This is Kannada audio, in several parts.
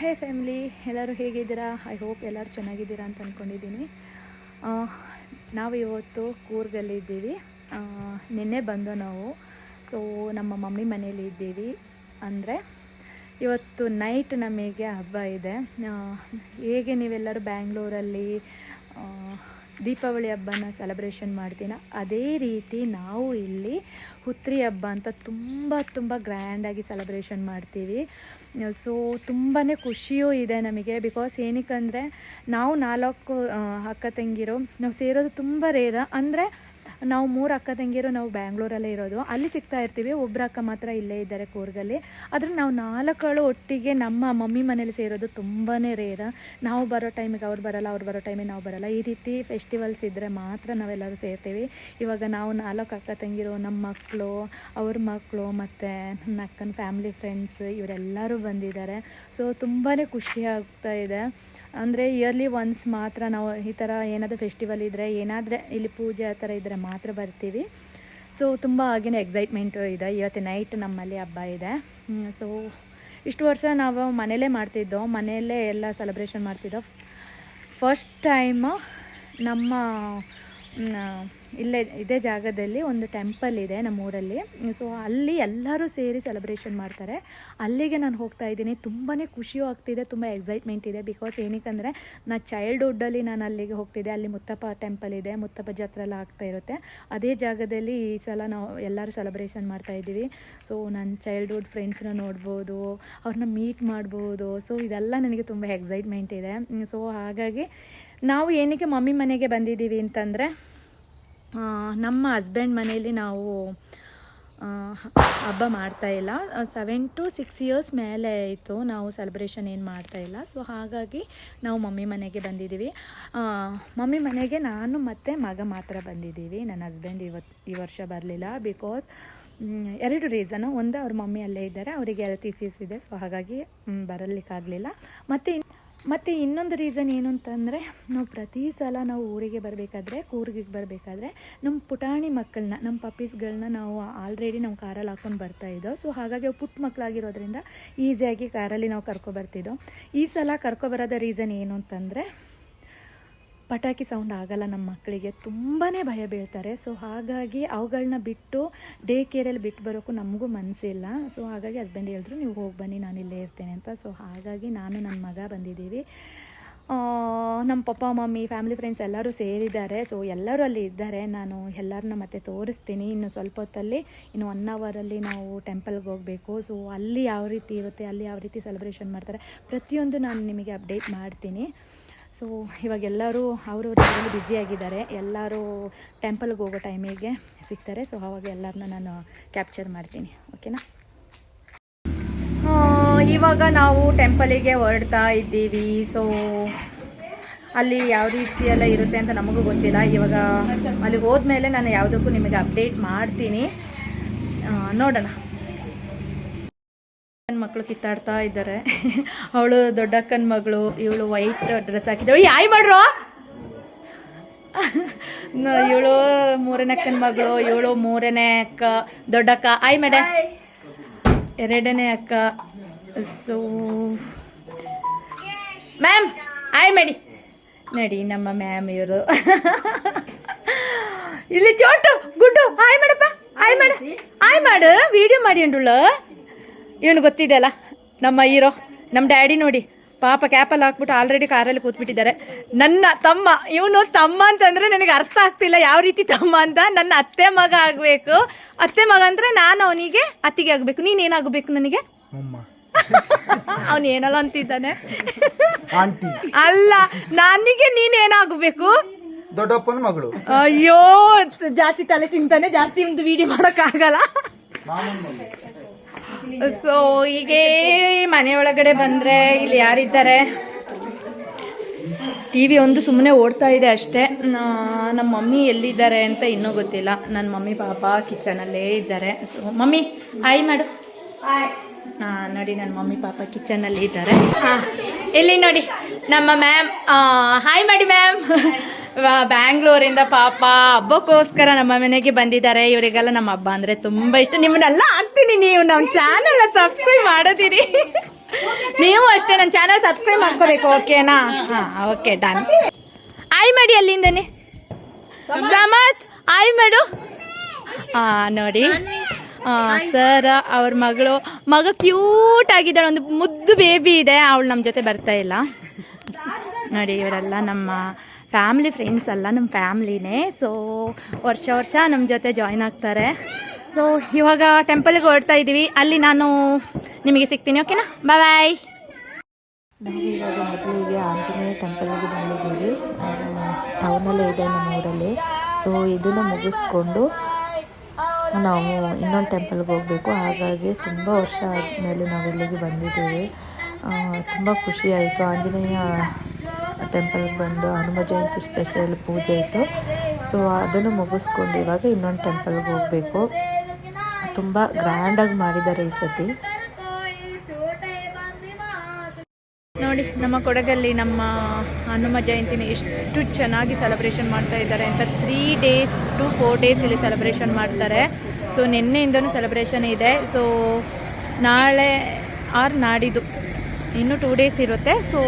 ಹೇ ಫ್ಯಾಮಿಲಿ ಎಲ್ಲರೂ ಹೇಗಿದ್ದೀರಾ? ಐ ಹೋಪ್ ಎಲ್ಲರೂ ಚೆನ್ನಾಗಿದ್ದೀರಾ ಅಂತ ಅಂದ್ಕೊಂಡಿದ್ದೀನಿ ನಾವು ಇವತ್ತು ಕೂರ್ಗಲ್ಲಿದ್ದೀವಿ ನಿನ್ನೆ ಬಂದು ನಾವು. ಸೊ ನಮ್ಮ ಮಮ್ಮಿ ಮನೇಲಿ ಇದ್ದೀವಿ. ಅಂದರೆ, ಇವತ್ತು ನೈಟ್ ನಮಗೆ ಹಬ್ಬ ಇದೆ. ಹೇಗೆ ನೀವೆಲ್ಲರೂ ಬ್ಯಾಂಗ್ಳೂರಲ್ಲಿ ದೀಪಾವಳಿ ಹಬ್ಬನ ಸೆಲೆಬ್ರೇಷನ್ ಮಾಡ್ತೀನ. ಅದೇ ರೀತಿ ನಾವು ಇಲ್ಲಿ ಹುತ್ರಿ ಹಬ್ಬ ಅಂತ ತುಂಬ ತುಂಬ ಗ್ರ್ಯಾಂಡಾಗಿ ಸೆಲೆಬ್ರೇಷನ್ ಮಾಡ್ತೀವಿ. ಸೊ ತುಂಬಾ ಖುಷಿಯೂ ಇದೆ ನಮಗೆ ಬಿಕಾಸ್ ಏನಕ್ಕಂದರೆ ನಾವು ನಾಲ್ಕು ಅಕ್ಕ ತಂಗಿರು ನಾವು ಸೇರೋದು ತುಂಬ ರೇರ ಅಂದರೆ ನಾವು ಮೂರು ಅಕ್ಕ ತಂಗಿಯರು, ನಾವು ಬ್ಯಾಂಗ್ಳೂರಲ್ಲೇ ಇರೋದು. ಅಲ್ಲಿ ಸಿಗ್ತಾ ಇರ್ತೀವಿ ಒಬ್ಬರು ಅಕ್ಕ ಮಾತ್ರ ಇಲ್ಲೇ ಇದ್ದಾರೆ ಕೂರ್ಗಲ್ಲಿ. ಆದರೆ ನಾವು ನಾಲ್ಕಳು ಒಟ್ಟಿಗೆ ನಮ್ಮ ಮಮ್ಮಿ ಮನೇಲಿ ಸೇರೋದು ತುಂಬಾ ರೇರ. ನಾವು ಬರೋ ಟೈಮಿಗೆ ಅವ್ರು ಬರಲ್ಲ, ಅವ್ರು ಬರೋ ಟೈಮಿಗೆ ನಾವು ಬರಲ್ಲ. ಈ ರೀತಿ ಫೆಸ್ಟಿವಲ್ಸ್ ಇದ್ದರೆ ಮಾತ್ರ ನಾವೆಲ್ಲರೂ ಸೇರ್ತೀವಿ. ಇವಾಗ ನಾವು ನಾಲ್ಕು ಅಕ್ಕ ತಂಗಿರು, ನಮ್ಮ ಮಕ್ಕಳು ಅವ್ರ ಮಕ್ಕಳು ಮತ್ತು ನನ್ನ ಅಕ್ಕನ ಫ್ಯಾಮಿಲಿ ಫ್ರೆಂಡ್ಸ್ ಇವರೆಲ್ಲರೂ ಬಂದಿದ್ದಾರೆ. ಸೊ ತುಂಬಾ ಖುಷಿ ಆಗ್ತಾ ಇದೆ. ಅಂದರೆ ಇಯರ್ಲಿ ಒನ್ಸ್ ಮಾತ್ರ ನಾವು ಈ ಥರ ಏನಾದರೂ ಫೆಸ್ಟಿವಲ್ ಇದ್ದರೆ ಏನಾದರೆ ಇಲ್ಲಿ ಪೂಜೆ ಆ ಥರ ಇದ್ದರೆ ಮಾತ್ರ ಬರ್ತೀವಿ. ಸೊ ತುಂಬ ಆಗಿನ ಎಕ್ಸೈಟ್ಮೆಂಟು ಇದೆ. ಇವತ್ತು ನೈಟ್ ನಮ್ಮಲ್ಲಿ ಹಬ್ಬ ಇದೆ. ಸೊ ಇಷ್ಟು ವರ್ಷ ನಾವು ಮನೇಲೇ ಮಾಡ್ತಿದ್ದೋ ಮನೆಯಲ್ಲೇ ಎಲ್ಲ ಸೆಲೆಬ್ರೇಷನ್ ಮಾಡ್ತಿದ್ದೋ ಫಸ್ಟ್ ಟೈಮು ನಮ್ಮ ಇಲ್ಲೇ, ಇದೇ ಜಾಗದಲ್ಲಿ ಒಂದು ಟೆಂಪಲ್ ಇದೆ ನಮ್ಮ ಊರಲ್ಲಿ ಸೊ ಅಲ್ಲಿ ಎಲ್ಲರೂ ಸೇರಿ ಸೆಲೆಬ್ರೇಷನ್ ಮಾಡ್ತಾರೆ. ಅಲ್ಲಿಗೆ ನಾನು ಹೋಗ್ತಾ ಇದ್ದೀನಿ. ತುಂಬಾ ಖುಷಿಯೂ ಆಗ್ತಿದೆ, ತುಂಬ ಎಕ್ಸೈಟ್ಮೆಂಟ್ ಇದೆ. ಬಿಕಾಸ್ ಏನಕ್ಕಂದರೆ, ನಾ ಚೈಲ್ಡ್ಹುಡ್ಡಲ್ಲಿ ನಾನು ಅಲ್ಲಿಗೆ ಹೋಗ್ತಿದ್ದೆ. ಅಲ್ಲಿ ಮುತ್ತಪ್ಪ ಟೆಂಪಲ್ ಇದೆ, ಮುತ್ತಪ್ಪ ಜಾತ್ರೆ ಎಲ್ಲ ಆಗ್ತಾ ಇರುತ್ತೆ. ಅದೇ ಜಾಗದಲ್ಲಿ ಈ ಸಲ ನಾವು ಎಲ್ಲರೂ ಸೆಲೆಬ್ರೇಷನ್ ಮಾಡ್ತಾ ಇದ್ದೀವಿ. ಸೊ ನನ್ನ ಚೈಲ್ಡ್ಹುಡ್ ಫ್ರೆಂಡ್ಸ್ನ ನೋಡ್ಬೋದು ಅವ್ರನ್ನ ಮೀಟ್ ಮಾಡ್ಬೋದು. ಸೊ ಇದೆಲ್ಲ ನನಗೆ ತುಂಬ ಎಕ್ಸೈಟ್ಮೆಂಟ್ ಇದೆ. ಸೊ ಹಾಗಾಗಿ ನಾವು ಏನಕ್ಕೆ ಮಮ್ಮಿ ಮನೆಗೆ ಬಂದಿದ್ದೀವಿ ಅಂತಂದರೆ ನಮ್ಮ ಹಸ್ಬೆಂಡ್ ಮನೆಯಲ್ಲಿ ನಾವು ಹಬ್ಬ ಮಾಡ್ತಾ ಇಲ್ಲ. ಸೆವೆನ್ ಟು ಸಿಕ್ಸ್ ಇಯರ್ಸ್ ಮೇಲೆ ಆಯಿತು ನಾವು ಸೆಲೆಬ್ರೇಷನ್ ಏನು ಮಾಡ್ತಾ ಇಲ್ಲ. ಸೊ ಹಾಗಾಗಿ ನಾವು ಮಮ್ಮಿ ಮನೆಗೆ ಬಂದಿದ್ದೀವಿ. ಮಮ್ಮಿ ಮನೆಗೆ ನಾನು ಮತ್ತು ಮಗ ಮಾತ್ರ ಬಂದಿದ್ದೀವಿ. ನನ್ನ ಹಸ್ಬೆಂಡ್ ಇವತ್ತು ಈ ವರ್ಷ ಬರಲಿಲ್ಲ ಬಿಕಾಸ್ ಎರಡು ರೀಸನು ಒಂದು, ಅವ್ರ ಮಮ್ಮಿ ಅಲ್ಲೇ ಇದ್ದಾರೆ. ಅವರಿಗೆ ಹೆಲ್ತ್ ಇಶ್ಯೂಸ್ ಇದೆ. ಸೊ ಹಾಗಾಗಿ ಬರಲಿಕ್ಕಾಗಲಿಲ್ಲ. ಮತ್ತು ಮತ್ತು ಇನ್ನೊಂದು ರೀಸನ್ ಏನು ಅಂತಂದರೆ, ನಾವು ಪ್ರತಿ ಸಲ ನಾವು ಊರಿಗೆ ಬರಬೇಕಾದ್ರೆ, ಕೂರ್ಗಿಗೆ ಬರಬೇಕಾದ್ರೆ ನಮ್ಮ ಪುಟಾಣಿ ಮಕ್ಕಳನ್ನ ನಮ್ಮ ಪಪ್ಪೀಸ್ಗಳನ್ನ ನಾವು ಆಲ್ರೆಡಿ ನಾವು ಕಾರಲ್ಲಿ ಹಾಕೊಂಡು ಬರ್ತಾ ಇದ್ದೋ ಸೊ ಹಾಗಾಗಿ ಅವು ಪುಟ್ಟ ಮಕ್ಕಳಾಗಿರೋದ್ರಿಂದ ಈಸಿಯಾಗಿ ಕಾರಲ್ಲಿ ನಾವು ಕರ್ಕೊಬರ್ತಿದ್ದೋ ಈ ಸಲ ಕರ್ಕೊಬರೋದ ರೀಸನ್ ಏನು ಅಂತಂದರೆ ಪಟಾಕಿ ಸೌಂಡ್ ಆಗಲ್ಲ ನಮ್ಮ ಮಕ್ಕಳಿಗೆ ತುಂಬಾ ಭಯ ಬೀಳ್ತಾರೆ. ಸೊ ಹಾಗಾಗಿ ಅವುಗಳನ್ನ ಬಿಟ್ಟು ಡೇ ಕೇರಲ್ಲಿ ಬಿಟ್ಟು ಬರೋಕ್ಕೂ ನಮಗೂ ಮನಸ್ಸಿಲ್ಲ ಸೊ ಹಾಗಾಗಿ ಹಸ್ಬೆಂಡ್ ಹೇಳಿದ್ರು, ನೀವು ಹೋಗಿ ಬನ್ನಿ, ನಾನು ಇಲ್ಲೇ ಇರ್ತೇನೆ ಅಂತ. ಸೊ ಹಾಗಾಗಿ ನಾನು ನನ್ನ ಮಗ ಬಂದಿದ್ದೀವಿ. ನಮ್ಮ ಪಪ್ಪ, ಮಮ್ಮಿ ಫ್ಯಾಮಿಲಿ ಫ್ರೆಂಡ್ಸ್ ಎಲ್ಲರೂ ಸೇರಿದ್ದಾರೆ. ಸೊ ಎಲ್ಲರೂ ಅಲ್ಲಿ ಇದ್ದಾರೆ. ನಾನು ಎಲ್ಲರನ್ನ ಮತ್ತೆ ತೋರಿಸ್ತೀನಿ. ಇನ್ನು ಸ್ವಲ್ಪ ಹೊತ್ತಲ್ಲಿ, ಇನ್ನು ಒನ್ ಅವರಲ್ಲಿ ನಾವು ಟೆಂಪಲ್ಗೆ ಹೋಗಬೇಕು. ಸೊ ಅಲ್ಲಿ ಯಾವ ರೀತಿ ಇರುತ್ತೆ, ಅಲ್ಲಿ ಯಾವ ರೀತಿ ಸೆಲೆಬ್ರೇಷನ್ ಮಾಡ್ತಾರೆ, ಪ್ರತಿಯೊಂದು ನಾನು ನಿಮಗೆ ಅಪ್ಡೇಟ್ ಮಾಡ್ತೀನಿ. ಸೊ ಇವಾಗ ಎಲ್ಲರೂ ಅವರವ್ರಲ್ಲಿ ಬ್ಯುಸಿಯಾಗಿದ್ದಾರೆ ಎಲ್ಲರೂ ಟೆಂಪಲ್ಗೆ ಹೋಗೋ ಟೈಮಿಗೆ ಸಿಗ್ತಾರೆ. ಸೊ ಅವಾಗ ಎಲ್ಲರನ್ನ ನಾನು ಕ್ಯಾಪ್ಚರ್ ಮಾಡ್ತೀನಿ. ಓಕೆನಾ ಇವಾಗ ನಾವು ಟೆಂಪಲಿಗೆ ಹೊರಡ್ತಾ ಇದ್ದೀವಿ. ಸೊ ಅಲ್ಲಿ ಯಾವ ರೀತಿ ಎಲ್ಲ ಇರುತ್ತೆ ಅಂತ ನಮಗೂ ಗೊತ್ತಿಲ್ಲ. ಇವಾಗ ಅಲ್ಲಿ ಹೋದ್ಮೇಲೆ ನಾನು ಯಾವುದಕ್ಕೂ ನಿಮಗೆ ಅಪ್ಡೇಟ್ ಮಾಡ್ತೀನಿ. ನೋಡೋಣ. ಮಕ್ಕಳು ಕಿತ್ತಾಡ್ತಾ ಇದ್ದಾರೆ. ಅವಳು ದೊಡ್ಡಕ್ಕನ ಮಗಳು, ಇವಳು ವೈಟ್ ಡ್ರೆಸ್ ಹಾಕಿದ್ದಾಳು. ಯಾಯ್ ಮಾಡ್ರು? ಇವಳು ಮೂರನೇ ಅಕ್ಕನ ಮಗಳು, ಇವಳು ಮೂರನೇ ಅಕ್ಕ ದೊಡ್ಡಕ್ಕ ಆಯ್ ಮೇಡ. ಎರಡನೇ ಅಕ್ಕ. ಸೊ ಮ್ಯಾಮ್ ಆಯ್ ಮೇಡಿ. ನಡಿ ನಮ್ಮ ಮ್ಯಾಮ್ ಇವರು. ಇಲ್ಲಿ ಚೋಟು, ಗುಡ್ಡು. ಆಯ್ ಮಾಡಪ್ಪ. ಆಯ್ ಮಾಡು. ಆಯ್ ಮಾಡು. ವಿಡಿಯೋ ಮಾಡಿ ಅಂಡುಳು ಇವನು ಗೊತ್ತಿದೆಯಲ್ಲ ನಮ್ಮ ಹೀರೋ ನಮ್ಮ ಡ್ಯಾಡಿ ನೋಡಿ ಪಾಪ ಕ್ಯಾಪಲ್ಲಿ ಹಾಕ್ಬಿಟ್ಟು ಆಲ್ರೆಡಿ ಕಾರಲ್ಲಿ ಕೂತ್ಬಿಟ್ಟಿದ್ದಾರೆ. ನನ್ನ ತಮ್ಮ ಇವನು ತಮ್ಮ ಅಂತಂದರೆ ನನಗೆ ಅರ್ಥ ಆಗ್ತಿಲ್ಲ ಯಾವ ರೀತಿ ತಮ್ಮ ಅಂತ. ನನ್ನ ಅತ್ತೆ ಮಗ ಆಗಬೇಕು. ಅತ್ತೆ ಮಗ ಅಂದರೆ ನಾನು ಅವನಿಗೆ ಅತ್ತಿಗೆ ಆಗಬೇಕು. ನೀನು ಏನಾಗಬೇಕು ನನಗೆ? ಅವನು ಏನಲ್ಲ ಅಂತಿದ್ದಾನೆ. ಅಲ್ಲ ನನಗೆ ನೀನೇನಾಗಬೇಕು ದೊಡ್ಡಪ್ಪನ ಮಗಳು. ಅಯ್ಯೋ ಜಾಸ್ತಿ ತಲೆ ತಿಂತಾನೆ ಜಾಸ್ತಿ ಒಂದು ವಿಡಿಯೋ ಮಾಡೋಕ್ಕಾಗಲ್ಲ. ಸೊ ಹೀಗೆ ಮನೆ ಒಳಗಡೆ ಬಂದ್ರೆ ಇಲ್ಲಿ ಯಾರಿದ್ದಾರೆ? ಟಿ ವಿ ಒಂದು ಸುಮ್ಮನೆ ಓಡ್ತಾ ಇದೆ ಅಷ್ಟೇ. ನಮ್ಮ ಮಮ್ಮಿ ಎಲ್ಲಿದ್ದಾರೆ ಅಂತ ಇನ್ನೂ ಗೊತ್ತಿಲ್ಲ. ನನ್ನ ಮಮ್ಮಿ ಪಾಪ ಕಿಚನಲ್ಲೇ ಇದ್ದಾರೆ. ಸೊ ಮಮ್ಮಿ ಹಾಯ್ ಮಾಡು ಹಾಂ ನೋಡಿ ನನ್ನ ಮಮ್ಮಿ ಪಾಪ ಕಿಚನಲ್ಲಿ ಇದ್ದಾರೆ. ಹಾಂ ಇಲ್ಲಿ ನೋಡಿ? ನಮ್ಮ ಮ್ಯಾಮ್ ಹಾಯ್ ಮಾಡಿ ಮ್ಯಾಮ್ ಬ್ಯಾಂಗ್ಳೂರಿಂದ ಪಾಪ ಹಬ್ಬಕ್ಕೋಸ್ಕರ ನಮ್ಮ ಮನೆಗೆ ಬಂದಿದ್ದಾರೆ. ಇವರಿಗೆಲ್ಲ ನಮ್ಮ ಹಬ್ಬ ಅಂದರೆ ತುಂಬ ಇಷ್ಟ. ನಿಮ್ಮನ್ನೆಲ್ಲ ಹಾಕ್ತೀನಿ ನೀವು. ನಮ್ಮ ಚಾನೆಲ್ ಸಬ್ಸ್ಕ್ರೈಬ್ ಮಾಡೋದಿರಿ. ನೀವು ಅಷ್ಟೇ ನನ್ನ ಚಾನಲ್ ಸಬ್ಸ್ಕ್ರೈಬ್ ಮಾಡ್ಕೋಬೇಕು ಓಕೆನಾ? ಹಾಂ ಓಕೆ ಡನ್ ಆಯ್ ಮಾಡಿ ಅಲ್ಲಿಂದನೇ. ಸಮತ್. ಆಯ್ ಮಾಡು ಹಾಂ ನೋಡಿ. ಸರ್ ಅವ್ರ ಮಗಳು. ಮಗ ಕ್ಯೂಟ್ ಆಗಿದ್ದಾಳೆ. ಒಂದು ಮುದ್ದು ಬೇಬಿ ಇದೆ. ಅವಳು ನಮ್ಮ ಜೊತೆ ಬರ್ತಾ ಇಲ್ಲ. ನೋಡಿ ಇವರೆಲ್ಲ ನಮ್ಮ ಫ್ಯಾಮ್ಲಿ ಫ್ರೆಂಡ್ಸ್ ಅಲ್ಲ ನಮ್ಮ ಫ್ಯಾಮ್ಲಿನೇ. ಸೊ ವರ್ಷ ವರ್ಷ ನಮ್ಮ ಜೊತೆ ಜಾಯ್ನ್ ಆಗ್ತಾರೆ. ಸೊ ಇವಾಗ ಟೆಂಪಲ್ಗೆ ಹೊರಡ್ತಾ ಇದ್ದೀವಿ ಅಲ್ಲಿ ನಾನು ನಿಮಗೆ ಸಿಗ್ತೀನಿ ಓಕೆನಾ ಬಾಯ್ ಬಾಯ್ ಇವಾಗ ಮೊದಲಿಗೆ ಆಂಜನೇಯ ಟೆಂಪಲ್ಗೆ ಬಂದಿದ್ದೀವಿ. ಟೌನಲ್ಲೇ ಇದೆ ನಮ್ಮ ಊರಲ್ಲಿ. ಸೊ ಇದನ್ನು ಮುಗಿಸ್ಕೊಂಡು ನಾವು ಇನ್ನೊಂದು ಟೆಂಪಲ್ಗೆ ಹೋಗಬೇಕು. ಹಾಗಾಗಿ ತುಂಬ ವರ್ಷ ಆದಮೇಲೆ ನಾವು ಇಲ್ಲಿಗೆ ಬಂದಿದ್ದೀವಿ ತುಂಬ ಖುಷಿ ಆಯಿತು. ಆಂಜನೇಯ ಟೆಂಪಲ್ಗೆ ಬಂದು ಹನುಮ ಜಯಂತಿ ಸ್ಪೆಷಲ್ ಪೂಜೆ ಇತ್ತು. ಸೊ ಅದನ್ನು ಮುಗಿಸ್ಕೊಂಡು ಇವಾಗ ಇನ್ನೊಂದು ಟೆಂಪಲ್ಗೆ ಹೋಗಬೇಕು. ತುಂಬ ಗ್ರ್ಯಾಂಡಾಗಿ ಮಾಡಿದ್ದಾರೆ ಈ ಸತಿ. ನೋಡಿ, ನಮ್ಮ ಕೊಡಗಲ್ಲಿ ನಮ್ಮ ಹನುಮ ಜಯಂತಿನ ಎಷ್ಟು ಚೆನ್ನಾಗಿ ಸೆಲೆಬ್ರೇಷನ್ ಮಾಡ್ತಾ ಇದ್ದಾರೆ ಅಂತ three days to four days ಇಲ್ಲಿ ಸೆಲೆಬ್ರೇಷನ್ ಮಾಡ್ತಾರೆ. ಸೊ ನಿನ್ನೆಯಿಂದನೂ ಸೆಲೆಬ್ರೇಷನ್ ಇದೆ. ಸೊ ನಾಳೆ ಆರ್ ನಾಡಿದ್ದು. ಇನ್ನೂ ಟೂ ಡೇಸ್ ಇರುತ್ತೆ. ಸೊ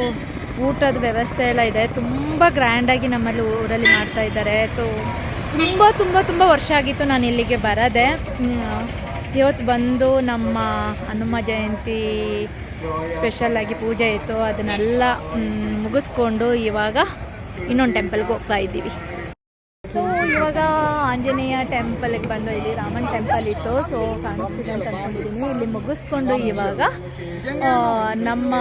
ಊಟದ ವ್ಯವಸ್ಥೆ ಎಲ್ಲ ಇದೆ. ತುಂಬ ಗ್ರ್ಯಾಂಡಾಗಿ ನಮ್ಮಲ್ಲಿ ಊರಲ್ಲಿ ಮಾಡ್ತಾ ಇದ್ದಾರೆ. ಸೊ ತುಂಬ ತುಂಬ ತುಂಬ ವರ್ಷ ಆಗಿತ್ತು ನಾನು ಇಲ್ಲಿಗೆ ಬರದೆ. ಇವತ್ತು ಬಂದು ನಮ್ಮ ಹನುಮ ಜಯಂತಿ ಸ್ಪೆಷಲ್ ಆಗಿ ಪೂಜೆ ಇತ್ತು. ಅದನ್ನೆಲ್ಲ ಮುಗಿಸ್ಕೊಂಡು ಇವಾಗ ಇನ್ನೊಂದು ಟೆಂಪಲ್ಗೆ ಹೋಗ್ತಾ ಇದ್ದೀವಿ. ಆಂಜನೇಯ ಟೆಂಪಲ್ಗೆ ಬಂದು ಇಲ್ಲಿ ರಾಮನ್ ಟೆಂಪಲ್ ಇತ್ತು. ಸೊ ಕಾಣಿಸ್ತಿದೆ ಅಂತ ಅಂದ್ಕೊಂಡಿದ್ದೀನಿ ಇಲ್ಲಿ ಮುಗಿಸ್ಕೊಂಡು ಇವಾಗ ನಮ್ಮ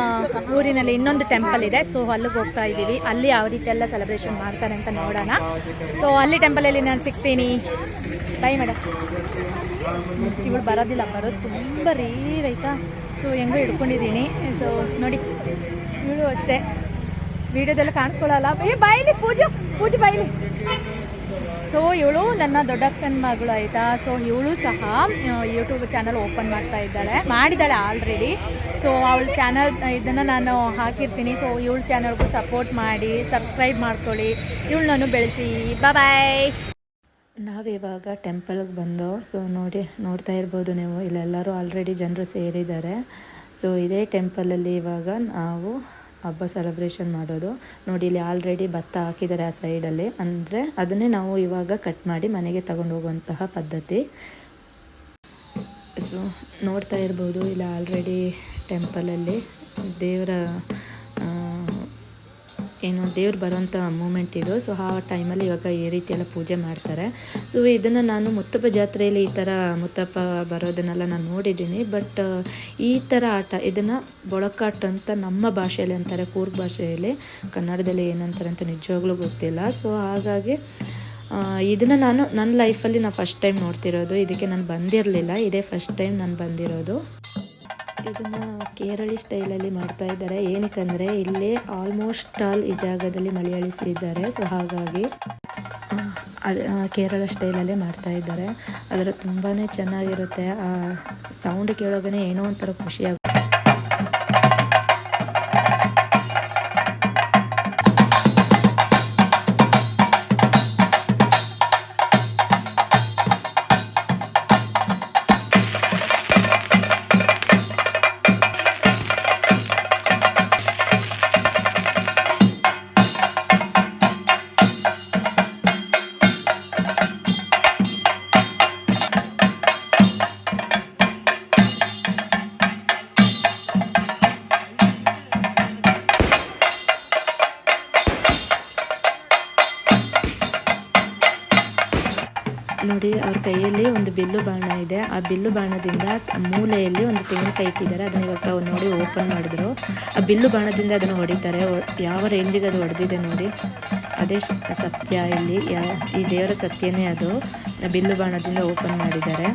ಊರಿನಲ್ಲಿ ಇನ್ನೊಂದು ಟೆಂಪಲ್ ಇದೆ. ಸೊ ಅಲ್ಲಿಗೆ ಹೋಗ್ತಾ ಇದ್ದೀವಿ. ಅಲ್ಲಿ ಯಾವ ರೀತಿ ಎಲ್ಲ ಸೆಲೆಬ್ರೇಷನ್ ಮಾಡ್ತಾರೆ ಅಂತ ನೋಡೋಣ. ಸೊ ಅಲ್ಲಿ ಟೆಂಪಲಲ್ಲಿ ನಾನು ಸಿಗ್ತೀನಿ. ಬೈ ಮೇಡಮ್ ಇವಳು ಬರೋದಿಲ್ಲ. ಬರೋದು ತುಂಬ ರೇರ್ ಆಯ್ತಾ? ಸೊ ಹೆಂಗೋ ಹಿಡ್ಕೊಂಡಿದ್ದೀನಿ ಸೊ ನೋಡಿ, ಇವಳು ಅಷ್ಟೇ. ವಿಡಿಯೋದೆಲ್ಲ ಕಾಣಿಸ್ಕೊಳ್ಳಲ್ಲ. ಏ ಬಾಯಿಲಿ ಪೂಜೆ. ಪೂಜೆ ಬಾಯಿಲಿ ಸೊ ಇವಳು ನನ್ನ ದೊಡ್ಡಕ್ಕನ ಮಗಳು ಆಯಿತಾ? ಸೊ ಇವಳು ಸಹ ಯೂಟ್ಯೂಬ್ ಚಾನಲ್ ಓಪನ್ ಮಾಡ್ತಾ ಇದ್ದಾಳೆ. ಮಾಡಿದ್ದಾಳೆ ಆಲ್ರೆಡಿ ಸೊ ಅವಳ ಚಾನಲ್ ಇದನ್ನು ನಾನು ಹಾಕಿರ್ತೀನಿ. ಸೊ ಇವಳ ಚಾನಲ್ಗೂ ಸಪೋರ್ಟ್ ಮಾಡಿ ಸಬ್ಸ್ಕ್ರೈಬ್ ಮಾಡ್ಕೊಳ್ಳಿ. ಇವಳು ನಾನು ಬೆಳೆಸಿ. ಬಾಯ್ ನಾವಿವಾಗ ಟೆಂಪಲ್ಗೆ ಬಂದು ಸೊ ನೋಡಿ, ನೋಡ್ತಾ ಇರ್ಬೋದು ನೀವು. ಇಲ್ಲೆಲ್ಲರೂ ಆಲ್ರೆಡಿ ಜನರು ಸೇರಿದ್ದಾರೆ. ಸೊ ಇದೇ ಟೆಂಪಲಲ್ಲಿ ಇವಾಗ ನಾವು ಹಬ್ಬ ಸೆಲೆಬ್ರೇಷನ್ ಮಾಡೋದು. ನೋಡಿ, ಇಲ್ಲಿ ಆಲ್ರೆಡಿ ಭತ್ತ ಹಾಕಿದ್ದಾರೆ ಆ ಸೈಡಲ್ಲಿ ಅಂದರೆ ಅದನ್ನೇ ನಾವು ಇವಾಗ ಕಟ್ ಮಾಡಿ ಮನೆಗೆ ತಗೊಂಡು ಹೋಗುವಂತಹ ಪದ್ಧತಿ. ಸೊ ನೋಡ್ತಾ ಇರ್ಬೋದು, ಇಲ್ಲಿ ಆಲ್ರೆಡಿ ಟೆಂಪಲಲ್ಲಿ ದೇವರ ಏನು ದೇವ್ರು ಬರೋಂಥ ಮೂಮೆಂಟ್ ಇದು. ಸೊ ಆ ಟೈಮಲ್ಲಿ ಇವಾಗ ಈ ರೀತಿಯೆಲ್ಲ ಪೂಜೆ ಮಾಡ್ತಾರೆ. ಸೊ ಇದನ್ನು ನಾನು ಮುತ್ತಪ್ಪ ಜಾತ್ರೆಯಲ್ಲಿ ಈ ಥರ ಮುತ್ತಪ್ಪ ಬರೋದನ್ನೆಲ್ಲ ನಾನು ನೋಡಿದ್ದೀನಿ. ಬಟ್ ಈ ಥರ ಆಟ, ಇದನ್ನು ಬೊಳಕಾಟ ಅಂತ ನಮ್ಮ ಭಾಷೆಯಲ್ಲಿ ಅಂತಾರೆ, ಕೂರ್ಗ್ ಭಾಷೆಯಲ್ಲಿ. ಕನ್ನಡದಲ್ಲಿ ಏನಂತಾರೆ ಅಂತ ನಿಜವಾಗ್ಲೂ ಗೊತ್ತಿಲ್ಲ. ಸೊ ಹಾಗಾಗಿ ಇದನ್ನು ನಾನು ನನ್ನ ಲೈಫಲ್ಲಿ ನಾನು ಫಸ್ಟ್ ಟೈಮ್ ನೋಡ್ತಿರೋದು. ಇದಕ್ಕೆ ನಾನು ಬಂದಿರಲಿಲ್ಲ. ಇದೇ ಫಸ್ಟ್ ಟೈಮ್ ನಾನು ಬಂದಿರೋದು. ಇದನ್ನು ಕೇರಳಿ ಸ್ಟೈಲಲ್ಲಿ ಮಾಡ್ತಾ ಇದ್ದಾರೆ. ಏನಕ್ಕಂದರೆ ಇಲ್ಲಿ ಆಲ್ಮೋಸ್ಟ್ ಆಲ್ ಈ ಜಾಗದಲ್ಲಿ ಮಲಯಾಳಿಸಿದ್ದಾರೆ ಸೊ ಹಾಗಾಗಿ ಅದು ಅಲ್ಲಿ ಕೇರಳ ಸ್ಟೈಲಲ್ಲೇ ಮಾಡ್ತಾ ಇದ್ದಾರೆ. ಅದರ ತುಂಬಾ ಚೆನ್ನಾಗಿರುತ್ತೆ. ಆ ಸೌಂಡ್ ಕೇಳೋಗನೆ ಏನೋ ಒಂಥರ ಖುಷಿ ಮೂಲೆಯಲ್ಲಿ ಒಂದು ತೆಂಗಿನಕಾಯಿ ಇಟ್ಟಿದ್ದಾರೆ. ಅದನ್ನ ಇವಾಗ ಅವ್ರು ನೋಡಿ ಓಪನ್ ಮಾಡಿದ್ರು. ಆ ಬಿಲ್ಲು ಬಾಣದಿಂದ ಅದನ್ನು ಹೊಡಿತಾರೆ. ಯಾವ ರೇಂಜಿಗೆ ಅದು ಹೊಡೆದಿದೆ ನೋಡಿ. ಅದೇ ಸತ್ಯ ಇಲ್ಲಿ. ಈ ದೇವರ ಸತ್ಯನೇ ಅದು. ಬಿಲ್ಲು ಬಾಣದಿಂದ ಓಪನ್ ಮಾಡಿದ್ದಾರೆ.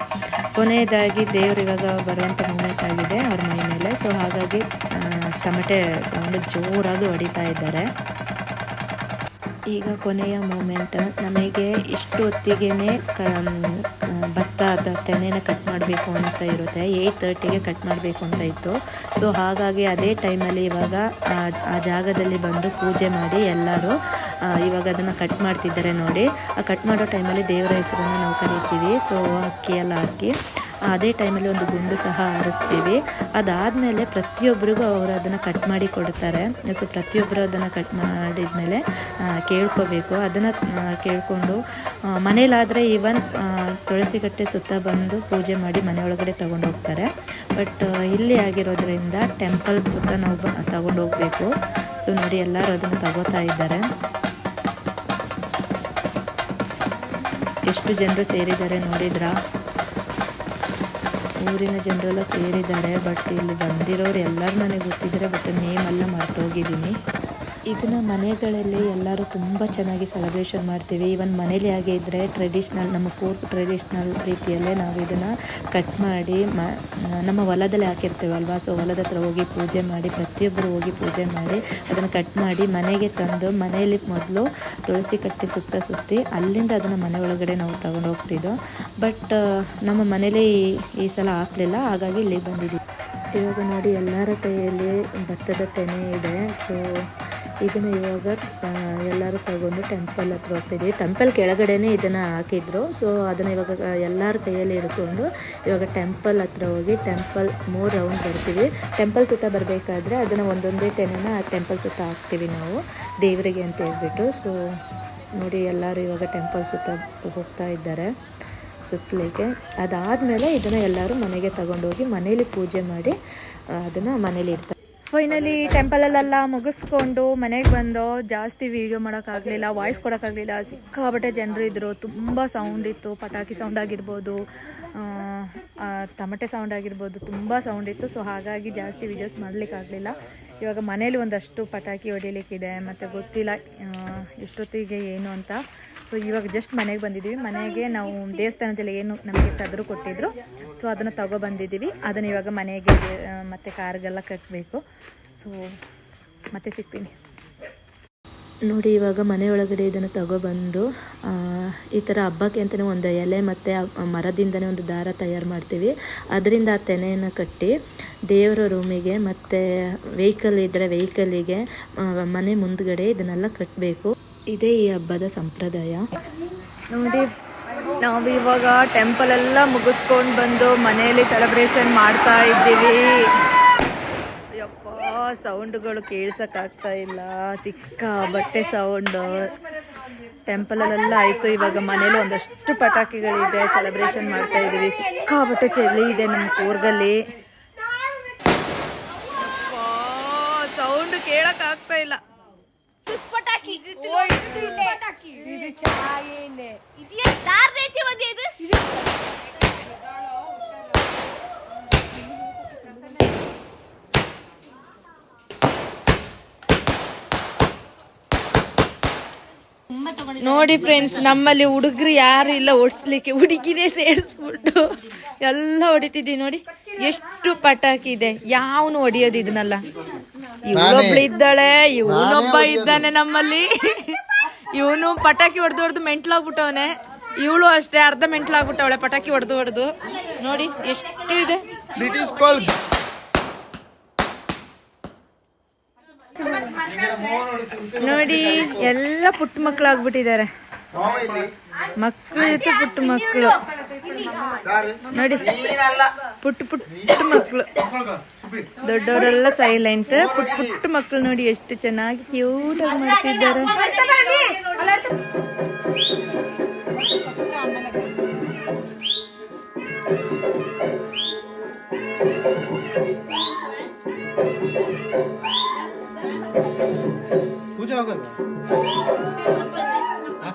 ಕೊನೆಯದಾಗಿ ದೇವರು ಇವಾಗ ಬರುವಂಥ ಮೂಮೆಂಟ್ ಆಗಿದೆ ಅವ್ರ ಮೈ ಮೇಲೆ. ಸೊ ಹಾಗಾಗಿ ತಮಟೆ ಸೌಂಡ್ ಜೋರಾಗಿ ಹೊಡಿತಾ ಇದ್ದಾರೆ. ಈಗ ಕೊನೆಯ ಮೂಮೆಂಟ್ ನಮಗೆ ಇಷ್ಟು ಹೊತ್ತಿಗೆ ಕ ಭತ್ತ ಭತ್ತದ ತೆನೆನ ಕಟ್ ಮಾಡಬೇಕು ಅಂತ ಇರುತ್ತೆ. ಏಯ್ಟ್ ತರ್ಟಿಗೆ ಕಟ್ ಮಾಡಬೇಕು ಅಂತ ಇತ್ತು. ಸೊ ಹಾಗಾಗಿ ಅದೇ ಟೈಮಲ್ಲಿ ಇವಾಗ ಆ ಜಾಗದಲ್ಲಿ ಬಂದು ಪೂಜೆ ಮಾಡಿ ಎಲ್ಲರೂ ಇವಾಗ ಅದನ್ನು ಕಟ್ ಮಾಡ್ತಿದ್ದಾರೆ ನೋಡಿ. ಆ ಕಟ್ ಮಾಡೋ ಟೈಮಲ್ಲಿ ದೇವರ ಹೆಸರನ್ನು ನಾವು ಕರಿತೀವಿ. ಸೊ ಅಕ್ಕಿ ಎಲ್ಲ ಹಾಕಿ ಅದೇ ಟೈಮಲ್ಲಿ ಒಂದು ಗುಂಡು ಸಹ ಆರಿಸ್ತೀವಿ. ಅದಾದಮೇಲೆ ಪ್ರತಿಯೊಬ್ಬರಿಗೂ ಅವರು ಅದನ್ನು ಕಟ್ ಮಾಡಿ ಕೊಡ್ತಾರೆ. ಸೊ ಪ್ರತಿಯೊಬ್ಬರು ಅದನ್ನು ಕಟ್ ಮಾಡಿದ್ಮೇಲೆ ಕೇಳ್ಕೋಬೇಕು. ಅದನ್ನು ಕೇಳಿಕೊಂಡು ಮನೇಲಾದರೆ ಈವನ್ ತುಳಸಿ ಕಟ್ಟೆ ಸುತ್ತ ಬಂದು ಪೂಜೆ ಮಾಡಿ ಮನೆ ಒಳಗಡೆ ತಗೊಂಡು ಹೋಗ್ತಾರೆ ಬಟ್ ಇಲ್ಲಿ ಆಗಿರೋದ್ರಿಂದ ಟೆಂಪಲ್ ಸುತ್ತ ನಾವು ಬ ತಗೊಂಡು ಹೋಗಬೇಕು ಸೊ ನೋಡಿ, ಎಲ್ಲರೂ ಅದನ್ನು ತಗೋತಾ ಇದ್ದಾರೆ. ಎಷ್ಟು ಜನರು ಸೇರಿದ್ದಾರೆ ನೋಡಿದ್ರಾ? ಊರಿನ ಜನರೆಲ್ಲ ಸೇರಿದ್ದಾರೆ ಬಟ್ ಇಲ್ಲಿ ಬಂದಿರೋರು ಎಲ್ಲರೂ ನನಗೆ ಗೊತ್ತಿದ್ದಾರೆ ಬಟ್ ನೇಮ್ ಎಲ್ಲ ಮರ್ತೋಗಿದ್ದೀನಿ ಇದನ್ನು ಮನೆಗಳಲ್ಲಿ ಎಲ್ಲರೂ ತುಂಬ ಚೆನ್ನಾಗಿ ಸೆಲೆಬ್ರೇಷನ್ ಮಾಡ್ತೀವಿ. ಈವನ್ ಮನೇಲಿ ಹಾಗೆ ಇದ್ದರೆ ಟ್ರೆಡಿಷ್ನಲ್ ನಮ್ಮ ಕೋಟ್ ಟ್ರೆಡಿಷ್ನಲ್ ರೀತಿಯಲ್ಲೇ ನಾವು ಇದನ್ನು ಕಟ್ ಮಾಡಿ, ಮ, ನಮ್ಮ ಹೊಲದಲ್ಲಿ ಹಾಕಿರ್ತೀವಲ್ವ ಸೊ ಹೊಲದ ಹತ್ರ ಹೋಗಿ ಪೂಜೆ ಮಾಡಿ, ಪ್ರತಿಯೊಬ್ಬರು ಹೋಗಿ ಪೂಜೆ ಮಾಡಿ ಅದನ್ನು ಕಟ್ ಮಾಡಿ ಮನೆಗೆ ತಂದು ಮನೆಯಲ್ಲಿ ಮೊದಲು ತುಳಸಿ ಕಟ್ಟಿ ಸುತ್ತ ಸುತ್ತಿ ಅಲ್ಲಿಂದ ಅದನ್ನು ಮನೆ ಒಳಗಡೆ ನಾವು ತಗೊಂಡು ಹೋಗ್ತಿದ್ದೋ. ಬಟ್ ನಮ್ಮ ಮನೇಲಿ ಈ- ಸಲ ಹಾಕಲಿಲ್ಲ ಹಾಗಾಗಿ ಇಲ್ಲಿ ಬಂದಿದ್ದೀವಿ. ಇವಾಗ ನೋಡಿ ಎಲ್ಲರ ಕೈಯಲ್ಲಿ ಭತ್ತದ ತೆನೆ ಇದೆ. ಸೊ ಇದನ್ನು ಇವಾಗ ಎಲ್ಲರೂ ತಗೊಂಡು ಟೆಂಪಲ್ ಹತ್ರ ಹೋಗ್ತಿದ್ದೀವಿ ಟೆಂಪಲ್ ಕೆಳಗಡೆನೇ ಇದನ್ನು ಹಾಕಿದ್ರು. ಸೊ ಅದನ್ನು ಇವಾಗ ಎಲ್ಲರ ಕೈಯಲ್ಲಿ ಹಿಡ್ಕೊಂಡು ಇವಾಗ ಟೆಂಪಲ್ ಹತ್ರ ಹೋಗಿ ಟೆಂಪಲ್ ಮೂರು ರೌಂಡ್ ಬರ್ತೀವಿ. ಟೆಂಪಲ್ ಸುತ್ತ ಬರಬೇಕಾದ್ರೆ ಅದನ್ನು ಒಂದೊಂದೇ ತೆನೆನ ಟೆಂಪಲ್ ಸುತ್ತ ಹಾಕ್ತೀವಿ ನಾವು, ದೇವರಿಗೆ ಅಂತ ಹೇಳ್ಬಿಟ್ಟು. ಸೊ ನೋಡಿ ಎಲ್ಲರೂ ಇವಾಗ ಟೆಂಪಲ್ ಸುತ್ತ ಹೋಗ್ತಾ ಇದ್ದಾರೆ ಸುತ್ತಲಿಕ್ಕೆ. ಅದಾದಮೇಲೆ ಇದನ್ನು ಎಲ್ಲರೂ ಮನೆಗೆ ತಗೊಂಡೋಗಿ ಮನೇಲಿ ಪೂಜೆ ಮಾಡಿ ಅದನ್ನು ಮನೇಲಿ ಇಡ್ತಾರೆ ಫೈನಲಿ ಟೆಂಪಲಲ್ಲೆಲ್ಲ ಮುಗಿಸ್ಕೊಂಡು ಮನೆಗೆ ಬಂದು ಜಾಸ್ತಿ ವೀಡಿಯೋ ಮಾಡೋಕ್ಕಾಗಲಿಲ್ಲ ವಾಯ್ಸ್ ಕೊಡೋಕ್ಕಾಗಲಿಲ್ಲ. ಸಿಕ್ಕಾಬಟ್ಟೆ ಜನರು ಇದ್ದರು ತುಂಬ ಸೌಂಡ್ ಇತ್ತು. ಪಟಾಕಿ ಸೌಂಡ್ ಆಗಿರ್ಬೋದು ತಮಟೆ ಸೌಂಡ್ ಆಗಿರ್ಬೋದು, ತುಂಬ ಸೌಂಡ್ ಇತ್ತು. ಸೊ ಹಾಗಾಗಿ ಜಾಸ್ತಿ ವೀಡಿಯೋಸ್ ಮಾಡಲಿಕ್ಕಾಗಲಿಲ್ಲ. ಇವಾಗ ಮನೇಲಿ ಒಂದಷ್ಟು ಪಟಾಕಿ ಹೊಡಿಲಿಕ್ಕಿದೆ. ಮತ್ತು ಗೊತ್ತಿಲ್ಲ ಎಷ್ಟೊತ್ತಿಗೆ ಏನು ಅಂತ. ಸೊ ಇವಾಗ ಜಸ್ಟ್ ಮನೆಗೆ ಬಂದಿದ್ದೀವಿ ಮನೆಗೆ ನಾವು ದೇವಸ್ಥಾನದಲ್ಲಿ ಏನು ನಮಗೆ ತದ್ರು ಕೊಟ್ಟಿದ್ರು. ಸೊ ಅದನ್ನು ತಗೊಬಂದಿದ್ದೀವಿ ಅದನ್ನು ಇವಾಗ ಮನೆಗೆ ಮತ್ತು ಕಾರ್ಗೆಲ್ಲ ಕಟ್ಟಬೇಕು ಸೊ ಮತ್ತೆ ಸಿಗ್ತೀನಿ. ನೋಡಿ, ಇವಾಗ ಮನೆ ಒಳಗಡೆ ಇದನ್ನು ತಗೊಬಂದು ಈ ಥರ ಹಬ್ಬಕ್ಕೆ ಅಂತಲೇ ಒಂದು ಎಲೆ ಮತ್ತು ಮರದಿಂದನೇ ಒಂದು ದಾರ ತಯಾರು ಮಾಡ್ತೀವಿ. ಅದರಿಂದ ಆ ತೆನೆಯನ್ನು ಕಟ್ಟಿ ದೇವರ ರೂಮಿಗೆ ಮತ್ತು ವೆಹಿಕಲ್ ಇದ್ದರೆ ವೆಹಿಕಲಿಗೆ ಮನೆ ಮುಂದ್ಗಡೆ ಇದನ್ನೆಲ್ಲ ಕಟ್ಟಬೇಕು ಇದೇ ಈ ಹಬ್ಬದ ಸಂಪ್ರದಾಯ. ನೋಡಿ, ನಾವು ಇವಾಗ ಟೆಂಪಲ್ ಎಲ್ಲ ಮುಗಿಸ್ಕೊಂಡು ಬಂದು ಮನೆಯಲ್ಲಿ ಸೆಲೆಬ್ರೇಷನ್ ಮಾಡ್ತಾ ಇದ್ದೀವಿ. ಯಪ್ಪ ಸೌಂಡ್ಗಳು ಕೇಳ್ಸಕ್ಕಾಗ್ತಾ ಇಲ್ಲ. ಸಿಕ್ಕ ಬಟ್ಟೆ ಸೌಂಡು ಟೆಂಪಲಲ್ಲೆಲ್ಲ ಆಯಿತು. ಇವಾಗ ಮನೇಲಿ ಒಂದಷ್ಟು ಪಟಾಕಿಗಳಿದೆ. ಸೆಲೆಬ್ರೇಷನ್ ಮಾಡ್ತಾ ಇದ್ದೀವಿ. ಸಿಕ್ಕಾಬಟ್ಟೆ ಚಳಿ ಇದೆ ನಮ್ಮ ಕೂರ್ಗಲ್ಲಿ ಸೌಂಡ್ ಕೇಳೋಕ್ಕಾಗ್ತಾ ಇಲ್ಲ. ನೋಡಿ ಫ್ರೆಂಡ್ಸ್ ನಮ್ಮಲ್ಲಿ ಹುಡುಗರು ಯಾರು ಇಲ್ಲ ಓಡಿಸ್ಲಿಕ್ಕೆ ಹುಡುಗಿನೇ ಸೇರಿಸ್ಬಿಟ್ಟು. ಎಲ್ಲ ಹೊಡಿತಿದ್ದೀವಿ ನೋಡಿ. ಎಷ್ಟು ಪಟಾಕಿ ಇದೆ ಯಾವನು ಹೊಡಿಯೋದು ಇದನ್ನೆಲ್ಲ. ಇವಳೊಬ್ಳು ಇದ್ದಾಳೆ ಇವನೊಬ್ಬ ಇದ್ದಾನೆ ನಮ್ಮಲ್ಲಿ. ಇವನು ಪಟಾಕಿ ಹೊಡೆದು ಹೊಡೆದು ಮೆಂಟ್ಲಾಗ್ಬಿಟ್ಟವನೆ. ಇವಳು ಅಷ್ಟೇ ಅರ್ಧ ಮೆಂಟ್ಲಾಗ್ಬಿಟ್ಟವಳೆ ಪಟಾಕಿ ಹೊಡೆದು ಹೊಡೆದು. ನೋಡಿ ಎಷ್ಟು ಇದೆ. ನೋಡಿ ಎಲ್ಲ ಪುಟ್ಟ ಮಕ್ಕಳು ಆಗ್ಬಿಟ್ಟಿದ್ದಾರೆ ಮಕ್ಕಳು ಜೊತೆ ಪುಟ್ಟ ಮಕ್ಕಳು ನೋಡಿ. ಪುಟ್ಟ ಪುಟ್ಟ ಮಕ್ಕಳು ದೊಡ್ಡವರೆಲ್ಲ ಸೈಲೆಂಟ್ ಪುಟ್ಟ ಪುಟ್ಟ ಮಕ್ಕಳು ನೋಡಿ ಎಷ್ಟು ಚೆನ್ನಾಗಿ ಕ್ಯೂಟ್ ಆಗಿ ಮಾಡ್ತಿದ್ದಾರೆ. ಪೂಜೆ ಹೋಗಲ್ವಾ?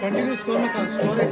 continuous corner store it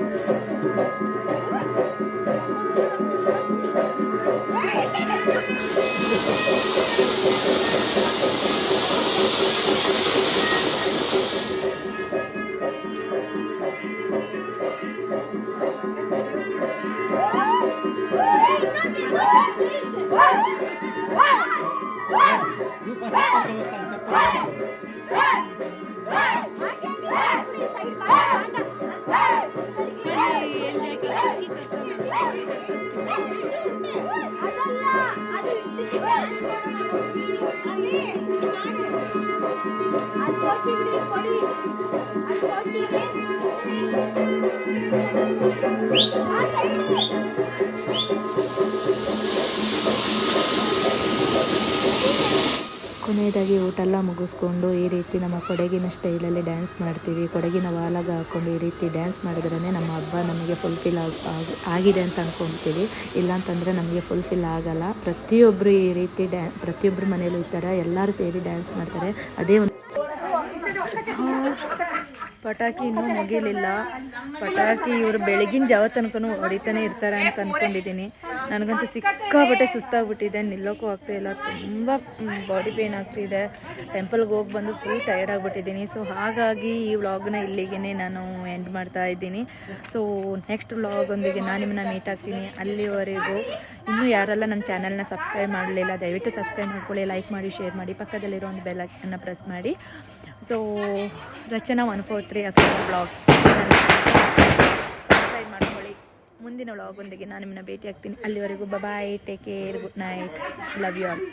அது போச்சு இப்படி கொடி அது போச்சு ಕೊನೆಯದಾಗಿ ಊಟ ಎಲ್ಲ ಮುಗಿಸ್ಕೊಂಡು ಈ ರೀತಿ ನಮ್ಮ ಕೊಡಗಿನ ಸ್ಟೈಲಲ್ಲಿ ಡ್ಯಾನ್ಸ್ ಮಾಡ್ತೀವಿ. ಕೊಡಗಿನ ವಾಲಾಗ ಹಾಕ್ಕೊಂಡು ಈ ರೀತಿ ಡ್ಯಾನ್ಸ್ ಮಾಡಿದ್ರೇ ನಮ್ಮ ಹಬ್ಬ ನಮಗೆ ಫುಲ್ಫಿಲ್ ಆಗಿ ಆಗಿದೆ ಅಂತ ಅಂದ್ಕೊಳ್ತೀವಿ ಇಲ್ಲಾಂತಂದರೆ ನಮಗೆ ಫುಲ್ಫಿಲ್ ಆಗಲ್ಲ. ಪ್ರತಿಯೊಬ್ಬರು ಈ ರೀತಿ ಡ್ಯಾ ಪ್ರತಿಯೊಬ್ಬರು ಮನೇಲೂ ಈ ಥರ ಎಲ್ಲರೂ ಸೇರಿ ಡ್ಯಾನ್ಸ್ ಮಾಡ್ತಾರೆ. ಅದೇ ಪಟಾಕಿ ಇನ್ನೂ ಮುಗಿಲಿಲ್ಲ. ಪಟಾಕಿ ಇವರು ಬೆಳಗಿನ ಜಾವ ತನಕನೂ ಹೊಡಿತಾನೆ ಇರ್ತಾರೆ ಅಂತ ಅನ್ಕೊಂಡಿದ್ದೀನಿ. ನನಗಂತೂ ಸಿಕ್ಕಾಪಟ್ಟೆ ಸುಸ್ತಾಗ್ಬಿಟ್ಟಿದೆ ನಿಲ್ಲೋಕ್ಕೂ ಆಗ್ತಾ ಇಲ್ಲ. ತುಂಬ ಬಾಡಿ ಪೇನ್ ಆಗ್ತಿದೆ. ಟೆಂಪಲ್ಗೆ ಹೋಗಿ ಬಂದು ಫುಲ್ ಟಯರ್ಡ್ ಆಗಿಬಿಟ್ಟಿದ್ದೀನಿ. ಸೊ ಹಾಗಾಗಿ ಈ ವ್ಲಾಗ್ನ ಇಲ್ಲಿಗೆ ನಾನು ಎಂಡ್ ಮಾಡ್ತಾ ಇದ್ದೀನಿ. ಸೊ ನೆಕ್ಸ್ಟ್ ವ್ಲಾಗೊಂದಿಗೆ ನಾನು ನಿಮ್ಮನ್ನ ಮೀಟ್ ಆಗ್ತೀನಿ. ಅಲ್ಲಿವರೆಗೂ ಇನ್ನೂ ಯಾರೆಲ್ಲ ನನ್ನ ಚಾನಲ್ನ ಸಬ್ಸ್ಕ್ರೈಬ್ ಮಾಡಲಿಲ್ಲ, ದಯವಿಟ್ಟು ಸಬ್ಸ್ಕ್ರೈಬ್ ಮಾಡ್ಕೊಳ್ಳಿ ಲೈಕ್ ಮಾಡಿ ಶೇರ್ ಮಾಡಿ, ಪಕ್ಕದಲ್ಲಿರೋ ಒಂದು ಬೆಲ್ಲನ್ನು ಪ್ರೆಸ್ ಮಾಡಿ. So Rachana one four three official blogs subscribe ಮಾಡ್ಕೊಳ್ಳಿ. ಮುಂದಿನ ವ್ಲಾಗೊಂದಿಗೆ ನಾನು ನಿಮ್ಮನ್ನ ಭೇಟಿ ಆಗ್ತೀನಿ ಅಲ್ಲಿವರೆಗೂ bye take care good night love you all